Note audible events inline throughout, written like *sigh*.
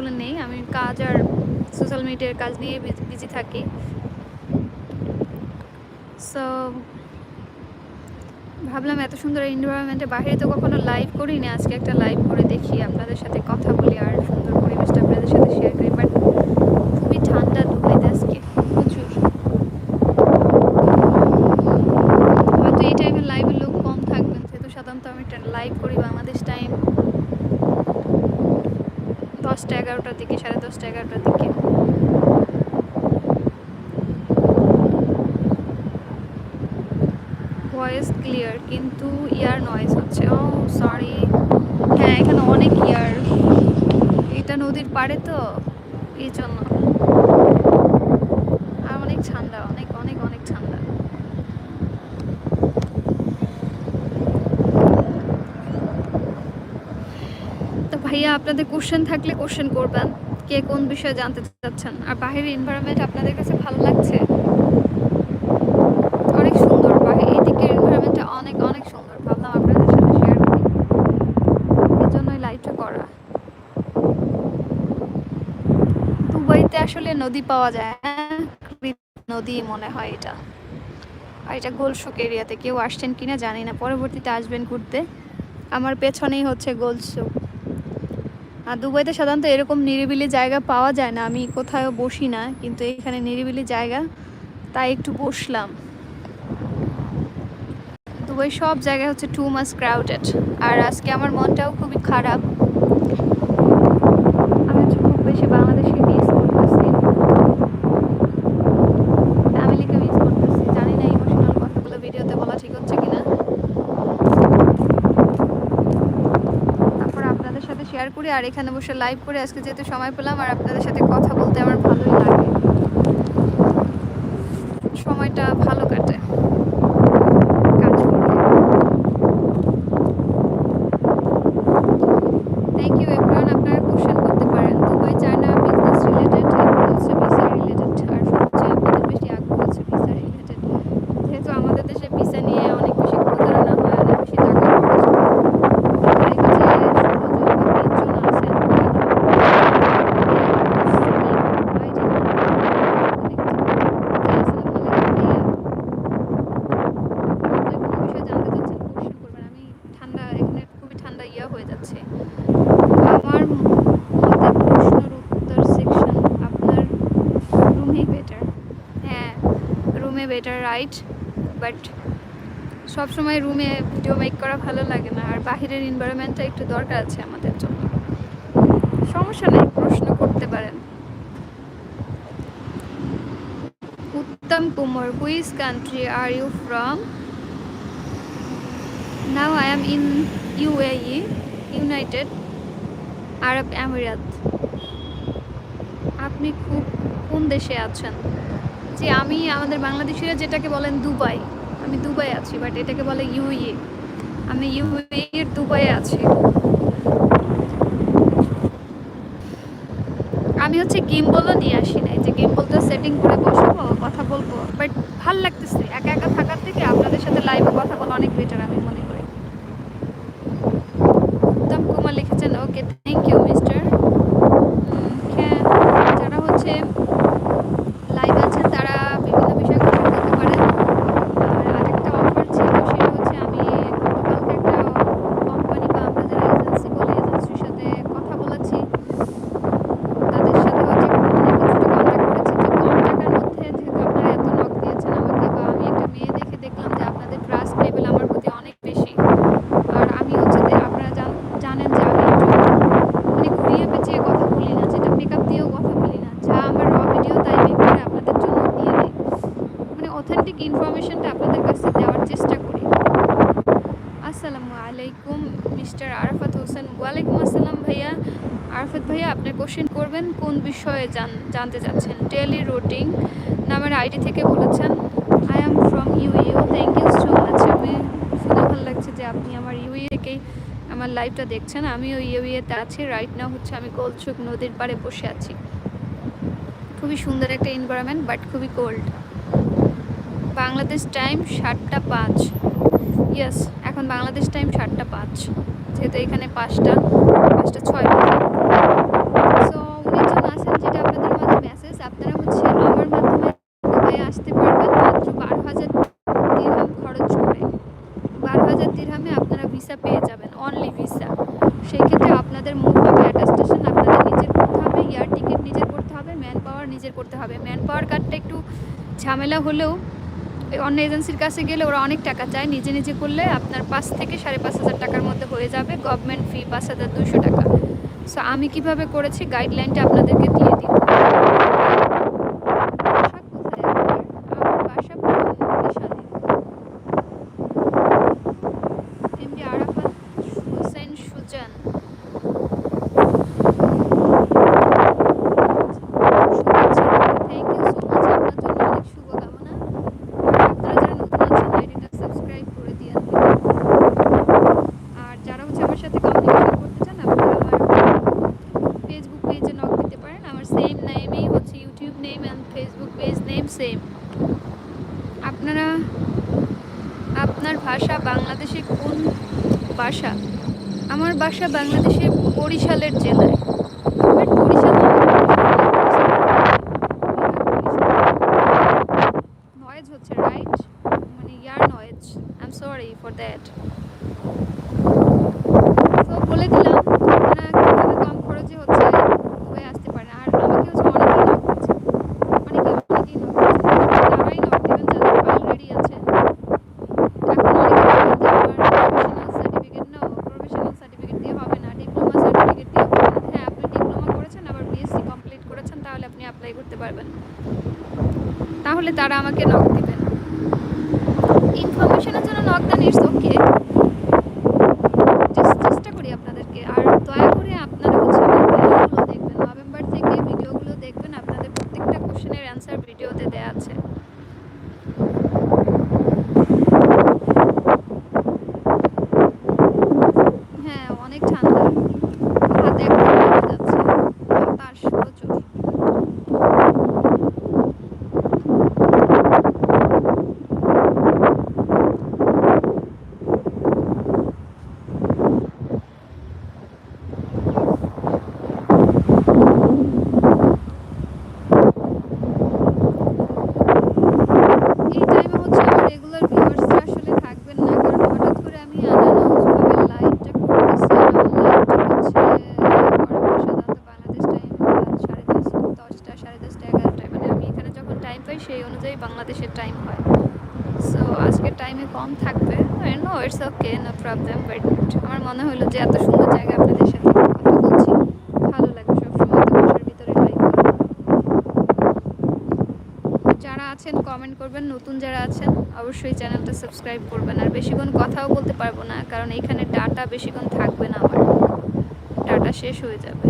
আসলে নেই। আমি কাজ আর সোশ্যাল মিডিয়ার কাজ নিয়ে বিজি থাকি। সো ভাবলাম এত সুন্দর এনভায়রনমেন্টে বাইরে তো কখনো লাইভ করিনি। আজকে একটা লাইভ করে দেখি, আপনাদের সাথে কথা বলি আর সুন্দর পরিবেশটা আপনাদের সাথে শেয়ার করি বাট খুবই ঠান্ডা দুবাইতে আজকে প্রচুর হয়তো এই টাইমে লাইভের লোক কম থাকবেন যেহেতু সাধারণত আমি লাইভ করি বাংলাদেশ টাইম দশটা এগারোটার দিকে সাড়ে দশটা এগারোটার দিকে। ভয়েস ক্লিয়ার কিন্তু ইয়ার নয়েজ হচ্ছে। ও সরি হ্যাঁ এখানে অনেক ইয়ার। এটা নদীর পাড়ে তো এই জন্য আর অনেক ঠান্ডা, অনেক অনেক অনেক ঠান্ডা। তো ভাইয়া, আপনাদের কোশ্চেন থাকলে কোশ্চেন করবেন। কে কোন বিষয়ে জানতে চাচ্ছেন? আর বাইরের এনভায়রনমেন্ট আপনাদের কাছে ভালো লাগছে? অনেক সুন্দর বাইরে এদিকের এনভায়রনমেন্টটা অনেক অনেক সুন্দর। ভাবলাম আপনাদের সাথে শেয়ার করি। এর জন্যই লাইভটা করা। দুবাইতে আসলে নদী পাওয়া যায় হ্যাঁ? নদী মনে হয় এটা। আর এটা গোলসুক এরিয়াতে কেউ আসছেন কিনা জানি না। পরবর্তীতে আসবেন ঘুরতে। আমার পেছনেই হচ্ছে গোলসুক আর দুবাইতে সাধারণত এরকম নিরিবিলি জায়গা পাওয়া যায় না। আমি কোথাও বসি না, কিন্তু এখানে নিরিবিলি জায়গা, তাই একটু বসলাম। দুবাই সব জায়গায় হচ্ছে টু মাস ক্রাউডেড আর আজকে আমার মনটাও খুবই খারাপ আমি হচ্ছে খুব বেশি বাংলাদেশকে মিস করতেছি ফ্যামিলিকে মিস করতেছি জানি না ইমোশনাল কথাগুলো ভিডিওতে বলা ঠিক হচ্ছে কিনা তারপর আপনাদের সাথে শেয়ার করি আর এখানে বসে লাইভ করে আজকে যেহেতু সময় পেলাম আর আপনাদের সাথে কথা বলতে আমার ভালোই লাগে। সময়টা ভালো কাটে কাজ করলে থ্যাংক ইউ এভরিওয়ান আপনারা কোশ্চেন করতে পারেন দুবাই চায়না বিজনেস রিলেটেড এরপর হচ্ছে ভিসা রিলেটেড আর সবচেয়ে আপনাদের বেশি আগ্রহ হচ্ছে ভিসা রিলেটেড যেহেতু আমাদের দেশে ভিসা নিয়ে অনেক বেশি প্রতারণা হয় অনেক বেশি টাকা খরচ হয় আর এই যে ষোলো জন বা বিশ জন আছেন ঠান্ডা এখানে খুবই ঠান্ডা ইয়া হয়ে যাচ্ছে আমার মতে প্রশ্নের উত্তর সেকশন আপনার রুমে বেটার হ্যাঁ রুমে বেটার রাইট বাট সবসময় রুমে ভিডিও মেক করা ভালো লাগে না, আর বাহিরের এনভায়রনমেন্টটা একটু দরকার আছে আমাদের জন্য। সমস্যা নেই, প্রশ্ন করতে পারেন। Uttam Kumar which country are you from now I am in UAE United Arab Emirates আপনি খুব কোন দেশে আছেন? যে আমি আমাদের বাংলাদেশিরা যেটাকে বলেন দুবাই, আমি দুবাই আছি বাট এটাকে বলে ইউএ আমি ইউএ এর দুবাইয়ে আছি। আমি হচ্ছে গেমবলও নিয়ে আসি নাই, যে গেমবলটা সেটিং করে বসবো, কথা বলব বাট ভালো লাগতেছে, একা একা থাকার থেকে আপনাদের সাথে লাইভে কথা বলা অনেক বেটার আমি মনে করি। উত্তম কুমার লিখেছেন ওকে থ্যাংক ইউ মিস্টার যারা হচ্ছে লাইভ আছেন তারা বিভিন্ন বিষয়ে কথা বলতে পারেন আর আরেকটা অফার ছিল সেটা হচ্ছে আমি গতকালকে একটা কোম্পানি বা আমরা যারা এজেন্সি বলি এজেন্সির সাথে কথা বলেছি তাদের সাথে হচ্ছে অনেক কিছুটা কন্ট্যাক্ট করেছি যে কম টাকার মধ্যে যেহেতু আপনারা এত নক দিয়েছেন আমাকে বা আমি একটা মেয়ে দেখে দেখলাম যে আপনাদের ট্রাস্ট লেভেল আমার প্রতি অনেক বেশি আর আমি হচ্ছে যে আপনারা জান- জানেন যে আমি একটু মানে ঘুরিয়ে পেঁচিয়ে কথা বলি না যেটা মেকআপ দিয়েও কথা বলি না যা আমার র ভিডিও তাই মেক করে আপনাদের জন্য দিয়ে দিই মানে অথেন্টিক ইনফরমেশনটা আপনাদের কাছে দেওয়ার চেষ্টা করি আসসালামু আলাইকুম মিস্টার আরাফাত হোসেন ওয়ালাইকুম আসসালাম ভাইয়া আরাফাত ভাইয়া আপনি করবেন কোন বিষয়ে জান, জানতে চাচ্ছেন। ডেলি রুটিন নামের আইডি থেকে বলেছেন I am from UAE thank you so much আমি শুনে ভালো লাগছে যে আপনি আমার ইউই থেকেই আমার লাইভটা দেখছেন। আমিও ইউইতে আছি। রাইট নাও হচ্ছে আমি গোলচুক নদীর পাড়ে বসে আছি। খুবই সুন্দর একটা এনভায়রনমেন্ট বাট খুবই কোল্ড বাংলাদেশ টাইম সাতটা পাঁচ। ইয়েস এখন বাংলাদেশ টাইম সাতটা পাঁচ। যেহেতু এখানে পাঁচটা পাঁচটা ছয়। ঝামেলা হলেও অন্য এজেন্সির কাছে গেলে ওরা অনেক টাকা চায়। নিজে নিজে করলে আপনার পাঁচ থেকে সাড়ে পাঁচ হাজার টাকার মধ্যে হয়ে যাবে। গভর্নমেন্ট ফি পাঁচ হাজার দুশো টাকা। সো আমি কীভাবে করেছি? গাইডলাইনটা আপনাদেরকে দিয়ে দিব বাসা কোথায় আপনার? আমার বাসা বরিশালে MD Arafat Hossain Sujan thank you so much আপনার জন্য অনেক শুভকামনা আপনারা যারা নতুন আছেন আইডিটা সাবস্ক্রাইব করে দিয়ে আর যারা হচ্ছে আমার সাথে কমিউনিকেশন করতে চান আপনারা আমার ফেসবুক পেজে নক দিতে পারেন আমার সেম নেমেই হচ্ছে YouTube name and Facebook page name same আপনারা আপনার ভাষা বাংলাদেশে কোন ভাষা আমার বাসা বাংলাদেশের বরিশালের জেলায় বাট বরিশাল নয়েজ হচ্ছে রাইট মানে ear noise I am sorry for that তো বলে দিলাম আপনারা কীভাবে কম খরচে হচ্ছে হয়ে আসতে পারেন আর আমাকে হচ্ছে অনেকেই নক করছে অনেকে অনেকেই নক করছে তারাই নক দেবেন যাদের ফাইল রেডি আছে এখন অনেকে বলবেন যে আমার professional certificate now professional certificate দিয়ে হবে না ডিপ্লোমা সার্টিফিকেট দিয়ে হবে না হ্যাঁ আপনি ডিপ্লোমা করেছেন আবার বিএসসি কমপ্লিট করেছেন তাহলে আপনি অ্যাপ্লাই করতে পারবেন তাহলে তারা আমাকে নক দিবেন ইনফরমেশনের জন্য নক দেন ইটস ওকে চেষ্টা করি আপনাদেরকে। আর দয়া করে আপনারা হচ্ছে ভিডিওগুলো দেখবেন। নভেম্বর থেকে ভিডিওগুলো দেখবেন। আপনাদের প্রত্যেকটা কোশ্চেনের অ্যান্সার ভিডিওতে দেওয়া আছে। হ্যাঁ অনেক ঠান্ডা হাতে একদম লেগে যাচ্ছে বাতাস প্রচুর এই টাইমে হচ্ছে আমার রেগুলার ভিউয়ার্সরা আসলে থাকবেন না কারণ হঠাৎ করে আমি আনাউন্সভাবে লাইভটা করতেছি আর আমার লাইভটা হচ্ছে সাধারণত বাংলাদেশ টাইম সাড়ে দশ দশটা সাড়ে দশটা এগারোটায় মানে আমি এখানে যখন টাইম পাই সেই বাংলাদেশের টাইম হয়। সো আজকের টাইমে কম থাকবে। No it's okay no problem but আমার মনে হলো যে এত সুন্দর জায়গা আপনাদের সাথে কথা বলছি। ভালো লাগে সবসময় ভিতরে যারা আছেন কমেন্ট করবেন। নতুন যারা আছেন, অবশ্যই চ্যানেলটা সাবস্ক্রাইব করবেন। আর বেশিক্ষণ কথাও বলতে পারব না, কারণ এখানে ডাটা বেশিক্ষণ থাকবে না আমার। ডাটা শেষ হয়ে যাবে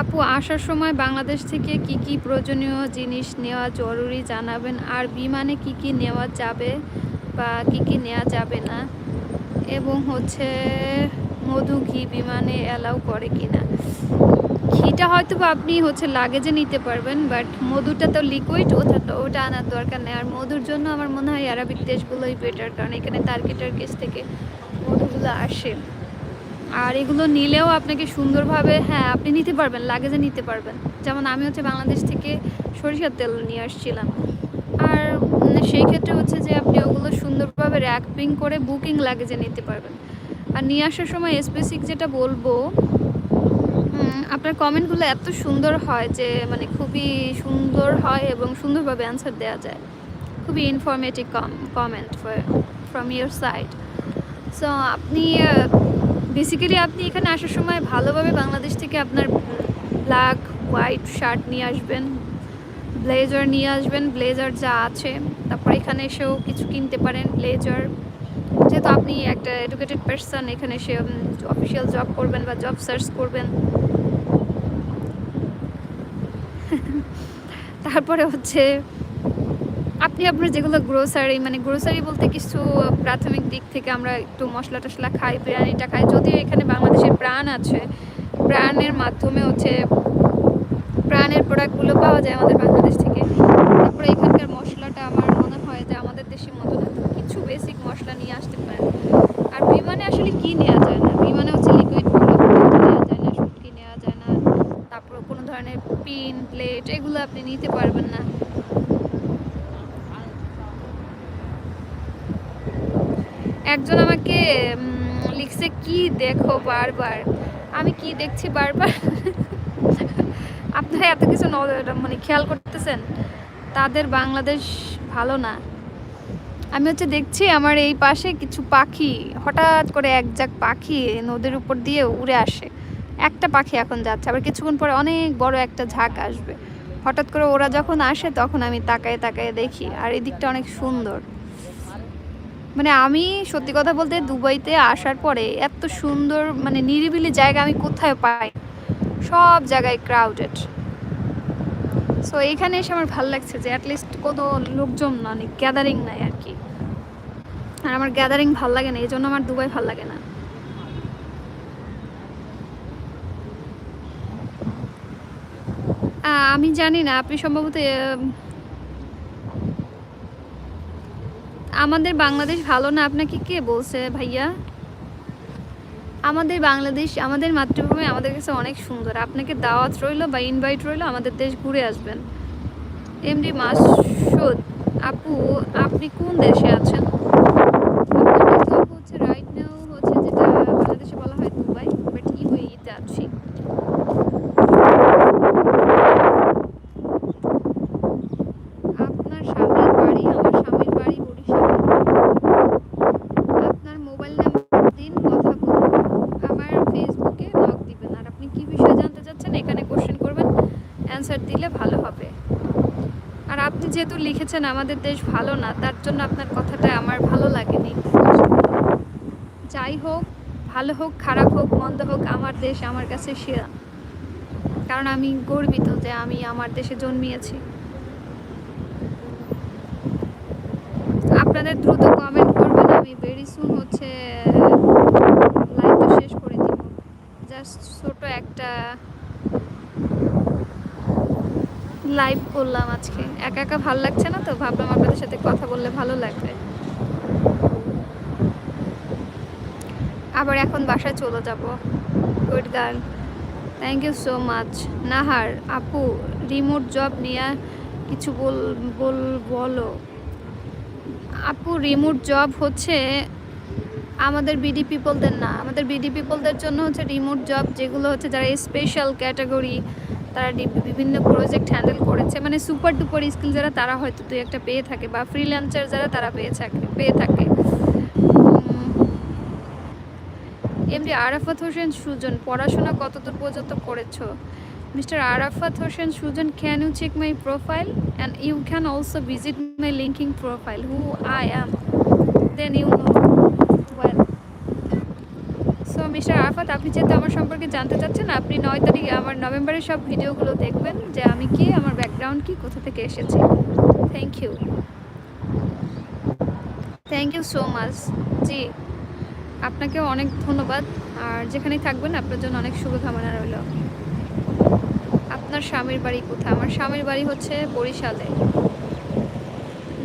আপু আসার সময় বাংলাদেশ থেকে কি কি প্রয়োজনীয় জিনিস নেওয়া জরুরি জানাবেন? আর বিমানে কি কি নেওয়া যাবে বা কি কি নেওয়া যাবে না? এবং হচ্ছে মধু ঘি বিমানে অ্যালাউ করে কি না ঘিটা হয়তো আপনি হচ্ছে লাগেজে নিতে পারবেন, বাট মধুটা তো লিকুইড ওটা তো, ওটা আনার দরকার নেই। আর মধুর জন্য আমার মনে হয় আরবিক দেশগুলোই বেটার কারণ এখানে তার্কি টার্কিস থেকে মধুগুলো আসে। আর এগুলো নিলেও আপনাকে সুন্দরভাবে হ্যাঁ আপনি নিতে পারবেন লাগেজে নিতে পারবেন। যেমন আমি হচ্ছে বাংলাদেশ থেকে সরিষার তেল নিয়ে আসছিলাম। আর সেই ক্ষেত্রে হচ্ছে যে আপনি ওগুলো সুন্দরভাবে র্যাপিং করে বুকিং লাগেজে নিতে পারবেন। আর নিয়ে আসার সময় স্পেসিক যেটা বলব আপনার কমেন্টগুলো এত সুন্দর হয় যে মানে খুবই সুন্দর হয় এবং সুন্দরভাবে অ্যান্সার দেওয়া যায়। খুবই informative com comment from your side so আপনি বেসিক্যালি আপনি এখানে আসার সময় ভালোভাবে বাংলাদেশ থেকে আপনার ব্ল্যাক হোয়াইট শার্ট নিয়ে আসবেন ব্লেজার নিয়ে আসবেন ব্লেজার যা আছে। তারপর এখানে এসেও কিছু কিনতে পারেন ব্লেজার যেহেতু আপনি একটা এডুকেটেড পার্সন এখানে এসে অফিসিয়াল জব করবেন বা জব সার্চ করবেন। *laughs* তারপরে হচ্ছে আপনি আপনার যেগুলো গ্রোসারি মানে গ্রোসারি বলতে কিছু প্রাথমিক দিক থেকে আমরা একটু মশলা টশলা খাই, বিরিয়ানিটা খাই। যদিও এখানে বাংলাদেশের প্রাণ আছে, প্রাণের মাধ্যমে হচ্ছে প্রাণের প্রোডাক্টগুলো পাওয়া যায় আমাদের বাংলাদেশ থেকে। তারপরে এখানকার মশলাটা আমার মনে হয় যে আমাদের দেশের মতো না কিছু বেসিক মশলা নিয়ে আসতে পারেন আর বিমানে আসলে কি নেওয়া যায় না? বিমানে হচ্ছে লিকুইড নেওয়া যায় না, শুটকি নেওয়া যায় না। তারপর কোনো ধরনের পিন প্লেট এগুলো আপনি নিতে পারবেন না। একজন আমাকে লিখছে, কি দেখো বারবার? আমি কি দেখছি বারবার? *laughs* আপনারা এত কিছু মানে খেয়াল করতেছেন? তাদের বাংলাদেশ ভালো না। আমি হচ্ছে দেখছি আমার এই পাশে কিছু পাখি, হঠাৎ করে এক জাক পাখি নদীর উপর দিয়ে উড়ে আসে। একটা পাখি এখন যাচ্ছে, আবার কিছুক্ষণ পরে অনেক বড় একটা ঝাঁক আসবে। হঠাৎ করে ওরা যখন আসে, তখন আমি তাকায় তাকায় দেখি, আর এই দিকটা অনেক সুন্দর। মানে আমি সত্যি কথা বলতে দুবাইতে আসার পরে এত সুন্দর মানে নিরিবিলি জায়গা আমি কোথায় পাই? সব জায়গায় ক্রাউডেড সো এখানে এসে আমার ভালো লাগছে যে অ্যাটলিস্ট কোনো লোকজন না অনেক গ্যাদারিং নাই আর কি। আর আমার গ্যাদারিং ভালো লাগে না এই জন্য আমার দুবাই ভালো লাগে না। আমি জানি না, আপনি সম্ভবত আমাদের বাংলাদেশ ভালো না? আপনাকে কে বলছে ভাইয়া? আমাদের বাংলাদেশ, আমাদের মাতৃভূমি আমাদের কাছে অনেক সুন্দর। আপনাকে দাওয়াত রইল বা ইনভাইট রইল, আমাদের দেশ ঘুরে আসবেন। এমডি মাসুদ, আপু, আপনি কোন দেশে আছেন আপনার কাছে আপু হচ্ছে রাইট নাও হচ্ছে যেটা বাংলাদেশে বলা হয় দুবাই বাট ইউএইতে আছি আপনার স্বামীর বাড়ি আমার স্বামীর বাড়ি বরিশালে আপনার মোবাইল নাম্বার দিন কথা বলব আমার ফেসবুকে লগ দিবেন আর আপনি কি বিষয়ে জানতে চাচ্ছেন এখানে কোশ্চেন করবেন অ্যান্সার দিলে ভালো হবে আর আপনি যেহেতু লিখেছেন, আমাদের দেশ ভালো না। তার জন্য আপনার কথাটা আমার ভালো লাগেনি। যাই হোক, ভালো হোক, খারাপ হোক, মন্দ হোক, আমার দেশ আমার কাছে সেরা কারণ আমি গর্বিত যে আমি আমার দেশে জন্মিয়েছি। আপনাদের দ্রুত কমেন্ট করবেন, আমি ভেরি সুন হচ্ছে লাইভটা শেষ করে দিব। জাস্ট ছোট একটা লাইভ করলাম আজকে। একা একা ভালো লাগছে না তো? ভাবলাম আপনাদের সাথে কথা বললে ভালো লাগবে। আবার এখন বাসায় চলে যাব। Good girl thank you so much Nahar, আপু, রিমোট জব নিয়ে কিছু বল বল, বলো। আপু, রিমোট জব হচ্ছে আমাদের বিডি পিপলদের না। আমাদের বিডি পিপলদের জন্য হচ্ছে রিমোট জব, যেগুলো হচ্ছে যারা স্পেশাল ক্যাটাগরি তারা বিভিন্ন প্রজেক্ট হ্যান্ডেল করেছে। মানে সুপার ডুপার স্কিল যারা, তারা হয়তো দুই একটা পেয়ে থাকে বা ফ্রিল্যান্সার যারা, তারা পেয়ে থাকে পেয়ে থাকে। এমডি আরাফাত হোসেন সুজন, পড়াশোনা কতদূর পর্যন্ত করেছ? Mister Arafat Hossain Sujan can you check my profile and you can also visit my LinkedIn profile who I am then you know well so mister Arafat আপনি যেহেতু আমার সম্পর্কে জানতে চাচ্ছেন, আপনি নয় তারিখ, আমার নভেম্বরের সব ভিডিওগুলো দেখবেন যে আমি কি, আমার ব্যাকগ্রাউন্ড কি, কোথা থেকে এসেছি। Thank you thank you so much জি, আপনাকেও অনেক ধন্যবাদ। আর যেখানে থাকবেন, আপনার জন্য অনেক শুভকামনা রইল। আপনার স্বামীর বাড়ি কোথায়? আমার স্বামীর বাড়ি হচ্ছে বরিশালে।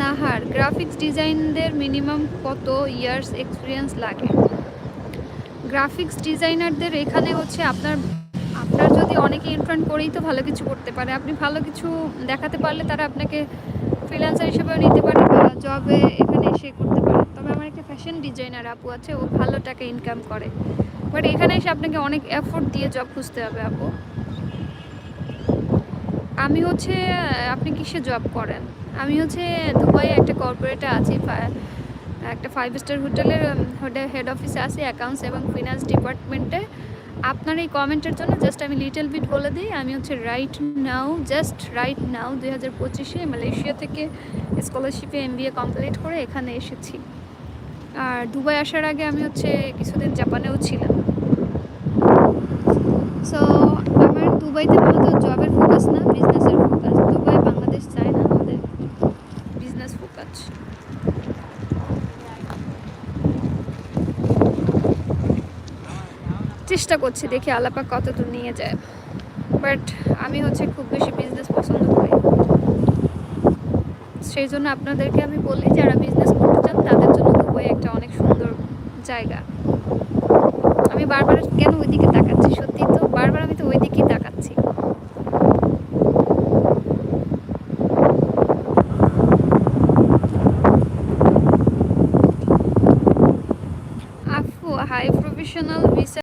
নাহার গ্রাফিক্স ডিজাইনদের মিনিমাম কত ইয়ার্স এক্সপিরিয়েন্স লাগে? গ্রাফিক্স ডিজাইনারদের এখানে হচ্ছে আপনার আপনার যদি অনেকে ইনফ্রন্ট করেই তো ভালো কিছু করতে পারে, আপনি ভালো কিছু দেখাতে পারলে তারা আপনাকে ফ্রিল্যান্সার হিসেবেও নিতে পারে বা জবে এখানে এসে করতে পারে। তবে আমার একটা ফ্যাশন ডিজাইনার আপু আছে, ও ভালো টাকা ইনকাম করে। বাট এখানে এসে আপনাকে অনেক এফোর্ট দিয়ে জব খুঁজতে হবে আপু। আমি হচ্ছে, আপনি কিসে জব করেন? আমি হচ্ছে দুবাই একটা কর্পোরেটে আছি একটা ফাইভ স্টার হোটেলের হেড অফিসে আছি অ্যাকাউন্টস এবং ফিনান্স ডিপার্টমেন্টে আপনার এই কমেন্টের জন্য জাস্ট আমি লিটল বিট বলে দিই, আমি হচ্ছে right now just right now দুই হাজার পঁচিশে মালয়েশিয়া থেকে স্কলারশিপে এম কমপ্লিট করে এখানে এসেছি। আর দুবাই আসার আগে আমি হচ্ছে কিছুদিন জাপানেও ছিলাম। সো আমার দুবাইতে মূলত জবের ফোকাস না বিজনেসের ফোকাস দুবাই বাংলাদেশ চায় না আমাদের বিজনেস ফোকাস চেষ্টা করছি দেখি আলাপা কত দূর নিয়ে যায়। বাট আমি হচ্ছে খুব বেশি বিজনেস পছন্দ করি। সেই জন্য আপনাদেরকে আমি বলি, যারা বিজনেস করতে চান, তাদের জন্য দুবাই একটা অনেক সুন্দর জায়গা। আমি বারবার কেন ওইদিকে তাকাচ্ছি?